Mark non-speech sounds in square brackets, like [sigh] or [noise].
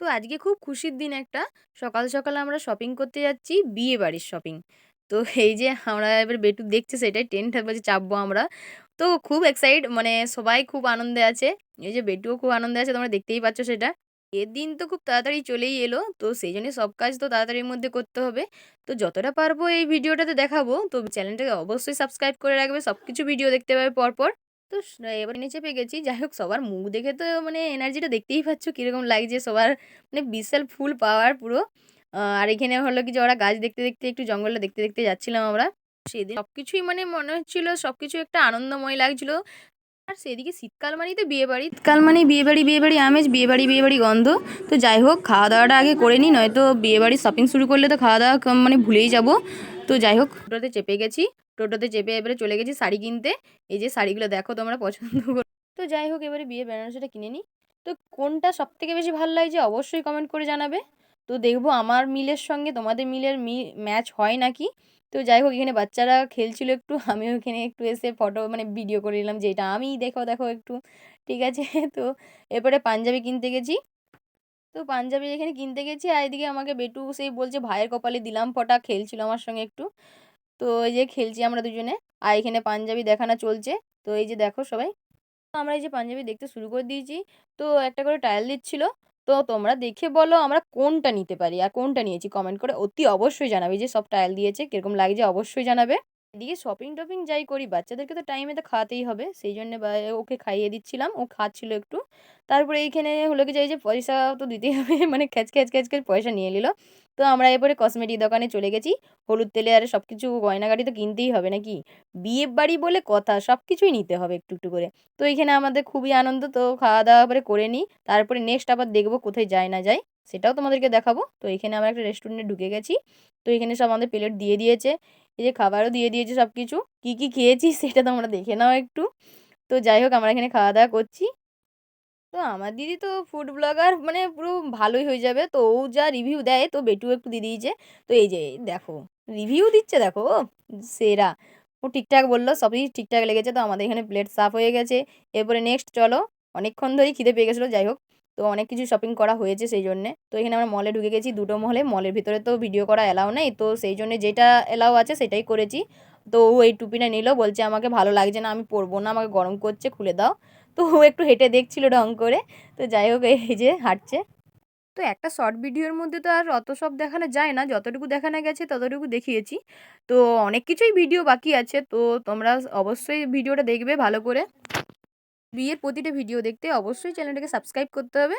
তো আজকে খুব খুশির দিন একটা। সকাল সকাল আমরা শপিং করতে যাচ্ছি, বিয়ে বাড়ির শপিং তো এই যে আমরা এবার বেটু দেখছে সেটাই টেন্ট বাজে চাপবো আমরা। তো খুব এক্সাইট মানে সবাই খুব আনন্দে আছে। এই যে বেটুও খুব আনন্দে আছে, তোমরা দেখতেই পাচ্ছ সেটা। এর দিন তো খুব তাড়াতাড়ি চলেই এলো, তো সেই জন্য সব কাজ তো তাড়াতাড়ির মধ্যে করতে হবে। তো যতটা পারব এই ভিডিওটাতে দেখাবো। তো চ্যানেলটাকে অবশ্যই সাবস্ক্রাইব করে রাখবে সব কিছু ভিডিও দেখতে পাবে পরপর। তো এবার নিচে পেয়ে গেছি। যাই হোক সবার মুখ দেখে তো মানে এনার্জিটা দেখতেই পাচ্ছ কীরকম লাগছে সবার মানে বিশাল ফুল পাওয়ার পুরো। আর এখানে হলো কি যে ওরা গাছ দেখতে, দেখতে একটু জঙ্গলটা দেখতে, দেখতে যাচ্ছিলাম আমরা। সেদিন সব কিছুই মানে মনে হচ্ছিল সব কিছু একটা আনন্দময় লাগছিল। আর সেদিকে শীতকাল মানেই তো বিয়ে বাড়ি শীতকাল মানেই বিয়েবাড়ি, বিয়েবাড়ি আমেজ, বিয়েবাড়ি, বিয়েবাড়ি গন্ধ। তো যাই হোক খাওয়া-দাওয়াটা আগে করে নিই নয়তো বিয়ে বিয়েবাড়ির শপিং শুরু করলে তো খাওয়া-দাওয়া ক মানে ভুলেই যাব। তো যাই হোক ওটাতে চেপে গেছি। টোটোতে চেপে এবারে চলে গেছি শাড়ি কিনতে। এই যে শাড়িগুলো দেখো তোমরা পছন্দ করো তো যাই হোক এবারে বিয়ের বেনারসিটা কিনে নিই। তো কোনটা সব থেকে বেশি ভালো লাগছে অবশ্যই কমেন্ট করে জানাবে। তো দেখব আমার মিলের সঙ্গে তোমাদের মিলের মি ম্যাচ হয় নাকি। তো যাই হোক এখানে বাচ্চারা খেলছিল একটু আমিও এখানে একটু এসে ফটো মানে ভিডিও করে নিলাম যে এটা আমি দেখো, দেখো একটু। ঠিক আছে? [laughs] তো এরপরে পাঞ্জাবি কিনতে গেছি। তো পাঞ্জাবি এখানে কিনতে গেছি আর এদিকে আমাকে বেটু সেই বলছে ভাইয়ের কপালে দিলাম ফটা খেলছিল আমার সঙ্গে একটু। তো এই যে খেলছি আমরা দুজনে। আর এখানে পাঞ্জাবি দেখানো চলছে। তো এই যে দেখো সবাই। তো আমরা এই যে পাঞ্জাবি দেখতে শুরু করে দিয়েছি। তো একটা করে টায়াল দিচ্ছিল। তো তোমরা দেখে বলো আমরা কোনটা নিতে পারি, আর কোনটা নিয়েছি কমেন্ট করে অতি অবশ্যই জানাবে। যে সব টায়াল দিয়েছে, কীরকম লাগছে অবশ্যই জানাবে। এদিকে শপিং-টপিং যাই করি বাচ্চাদেরকে তো টাইমে তো খাওয়াতেই হবে। সেইজন্যে বা ওকে খাইয়ে দিচ্ছিলাম। ও খাচ্ছিল একটু। তারপরে এইখানে হলো কি যে এই যে পয়সা তো দিতেই হবে [laughs] মানে খ্যাচ, খ্যাচ, খ্যাচ, খ্যাচ পয়সা নিয়ে নিল। তো আমরা এরপরে কসমেটিক দোকানে চলে গেছি। হলুদ তেলে আর সব কিছু গয়নাগাটি তো কিনতেই হবে নাকি? বিয়ে বাড়ি বলে কথা সব কিছুই নিতে হবে একটু, একটু করে। তো এইখানে আমাদের খুবই আনন্দ তো খাওয়া-দাওয়া এবারে করে নিই। তারপরে নেক্সট আবার দেখব কোথায় যায় না যায় সেটাও তোমাদেরকে দেখাবো। তো এখানে আমরা একটা রেস্টুরেন্টে ঢুকে গেছি। তো এখানে সব আমাদের প্লেট দিয়ে দিয়েছে। এই যে খাবারও দিয়ে দিয়েছে সব কিছু কী কী খেয়েছি [laughs] সেটা তোমরা দেখে নাও একটু। তো যাই হোক, আমরা এখানে খাওয়া-দাওয়া করছি। তো আমার দিদি তো ফুড ব্লগার মানে পুরো ভালোই হয়ে যাবে। তো ও যা রিভিউ দেয়, তো বেটুও একটু দিয়ে দিয়েছে। তো এই যে, দেখো রিভিউ দিচ্ছে দেখো! সেরা। ও ঠিকঠাক বলল, সবই ঠিকঠাক লেগেছে। তো আমাদের এখানে প্লেট সাফ হয়ে গেছে। এরপরে নেক্সট চলো। অনেকক্ষণ ধরেই খিদে পেয়ে গেছিল, যাই হোক। তো অনেক কিছু শপিং করা হয়েছে সেইজন্যে। তো এখানে আমরা মলে ঢুকে গেছি, দুটো মলে। মলের ভিতরে তো ভিডিও করা অ্যালাও নেই। তো সেইজন্যে যেটা অ্যালাও আছে সেটাই করেছি। তো ও এই টুপিটা নিল, বলছে আমাকে ভালো লাগছে না, আমি পরবো না, আমাকে গরম করছে, খুলে দাও। তো ও একটু হেঁটে দেখছিল ঢং করে। তো যাই হোক এই যে হাঁটছে। তো একটা শর্ট ভিডিওর মধ্যে তো আর অত সব দেখানো যায় না। যতটুকু দেখানো গেছে ততটুকু দেখিয়েছি। তো অনেক কিছুই ভিডিও বাকি আছে। তো তোমরা অবশ্যই ভিডিওটা দেখবে ভালো করে। বিয়ের প্রতিটা ভিডিও দেখতে অবশ্যই চ্যানেলটাকে সাবস্ক্রাইব করতে হবে।